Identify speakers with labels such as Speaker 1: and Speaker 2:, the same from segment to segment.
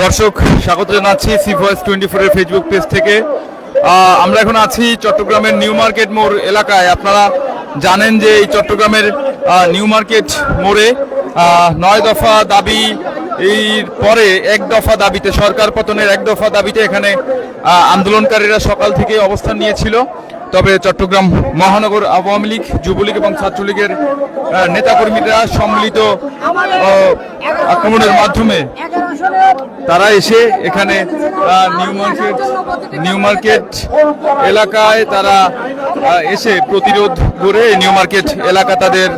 Speaker 1: দর্শক, স্বাগত জানাচ্ছি সি ভয়েস টোয়েন্টি ফোরের ফেসবুক পেজ থেকে। আমরা এখন আছি চট্টগ্রামের নিউ মার্কেট মোড় এলাকায়। আপনারা জানেন যে এই চট্টগ্রামের নিউ মার্কেট মোড়ে নয় দফা দাবি এই পরে এক দফা দাবিতে, সরকার পতনের এক দফা দাবিতে এখানে আন্দোলনকারীরা সকাল থেকে অবস্থান নিয়েছিল। তবে চট্টগ্রাম মহানগর আওয়ামী লীগ, যুবলীগ এবং ছাত্রলীগের নেতাকর্মীরা সম্মিলিত আক্রমণের মাধ্যমে তারা এসে এখানে নিউ মার্কেট নিউ মার্কেট এলাকায় তারা এসে প্রতিরোধ করে নিউ মার্কেট এলাকা তাদের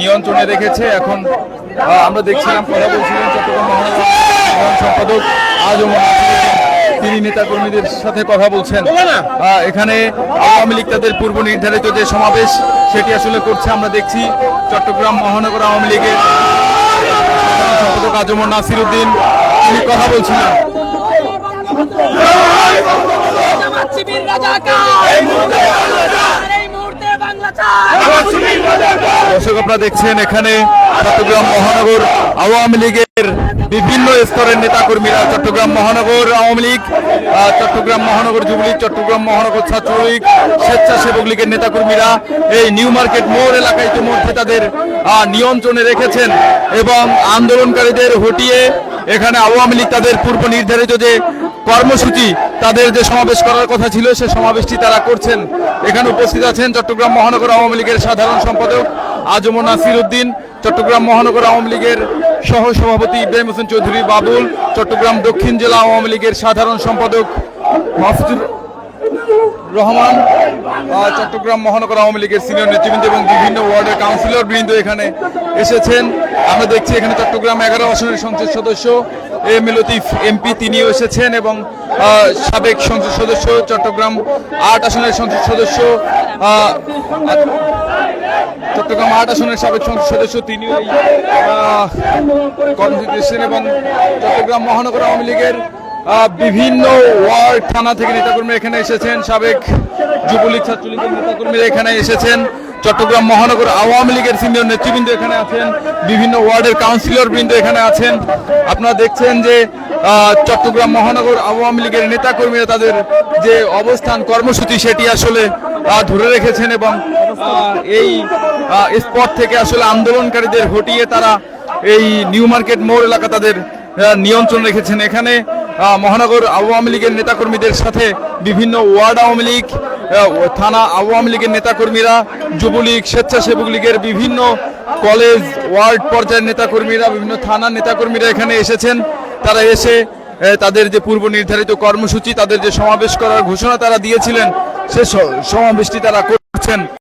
Speaker 1: নিয়ন্ত্রণে রেখেছে। এখন আমরা দেখছিলাম কথা বলছিলেন চট্টগ্রাম মহানগর সম্পাদক আজম তিনি নেতাকর্মীদের সাথে কথা বলছেন। এখানে আওয়ামী লীগ তাদের পূর্ব নির্ধারিত যে সমাবেশ সেটি আসলে করছে। আমরা দেখছি চট্টগ্রাম মহানগর আওয়ামী লীগের সম্পাদক আজমর নাসির উদ্দিন তিনি কথা বলছিলেন
Speaker 2: জামাত শিবির রাজাকার এই মুহূর্তে বাংলা চাই
Speaker 1: দর্শক আপনারা দেখছেন এখানে চট্টগ্রাম মহানগর আওয়ামী লীগের বিভিন্ন স্তরের নেতাকর্মীরা চট্টগ্রাম মহানগর আওয়ামী লীগ চট্টগ্রাম মহানগর যুবলীগ, চট্টগ্রাম মহানগর ছাত্রলীগ, স্বেচ্ছাসেবক লীগের নেতাকর্মীরা এই নিউ মার্কেট মোড় এলাকায় ইতিমধ্যে তাদের নিয়ন্ত্রণে রেখেছেন এবং আন্দোলনকারীদের হটিয়ে এখানে আওয়ামী লীগ তাদের পূর্ব নির্ধারিত যে কর্মসূচি, তাদের যে সমাবেশ করার কথা ছিল, সে সমাবেশটি তারা করছেন। এখানে উপস্থিত আছেন চট্টগ্রাম মহানগর আওয়ামী লীগের সাধারণ সম্পাদক আজম নাসির উদ্দিন, চট্টগ্রাম মহানগর আওয়ামী লীগের সহ সভাপতি ইব্রাহিম হোসেন চৌধুরী, বাবুল, চট্টগ্রাম দক্ষিণ জেলা আওয়ামী লীগের সাধারণ সম্পাদক মাহফুজুর রহমান চট্টগ্রাম মহানগর আওয়ামী লীগের সিনিয়র নেতৃবৃন্দ এবং বিভিন্ন ওয়ার্ডের কাউন্সিলর বৃন্দ এখানে এসেছেন। আমরা দেখছি এখানে চট্টগ্রাম এগারো আসনের সংসদ সদস্য এম লতিফ এমপি তিনিও এসেছেন এবং সাবেক সংসদ সদস্য চট্টগ্রাম আট আসনের সংসদ সদস্য চট্টগ্রাম আট আসনের সাবেক সংসদ সদস্য তিনিও কর্মসূচিতে এসেছেন এবং চট্টগ্রাম মহানগর আওয়ামী লীগের বিভিন্ন ওয়ার্ড থানা থেকে নেতাকর্মী এখানে এসেছেন, সাবেক যুবলীগ ছাত্রলীগের নেতাকর্মীরা এখানে এসেছেন। চট্টগ্রাম মহানগর আওয়ামী লীগের সিনিয়র নেতৃবৃন্দ এখানে আছেন, বিভিন্ন ওয়ার্ডের কাউন্সিলর বৃন্দ এখানে আছেন। আপনারা দেখছেন যে চট্টগ্রাম মহানগর আওয়ামী লীগের নেতাকর্মীরা তাদের যে অবস্থান, কর্মসূচি সেটি আসলে ধরে রেখেছেন এবং এই স্পট থেকে আসলে আন্দোলনকারীদের হটিয়ে তারা এই নিউ মার্কেট মোড় এলাকা তাদের নিয়ন্ত্রণ রেখেছেন। এখানে মহানগর আওয়ামী লীগের নেতাকর্মীদের সাথে বিভিন্ন ওয়ার্ড আওয়ামী লীগ থানা আওয়ামী লীগের নেতাকর্মীরা, যুবলীগ, স্বেচ্ছাসেবক লীগের বিভিন্ন কলেজ, ওয়ার্ড পর্যায়ের নেতাকর্মীরা, বিভিন্ন থানার নেতাকর্মীরা এখানে এসেছেন। তারা এসে তাদের যে পূর্ব নির্ধারিত কর্মসূচি, তাদের যে সমাবেশ করার ঘোষণা তারা দিয়েছিলেন, সে সমাবেশটি তারা করছেন।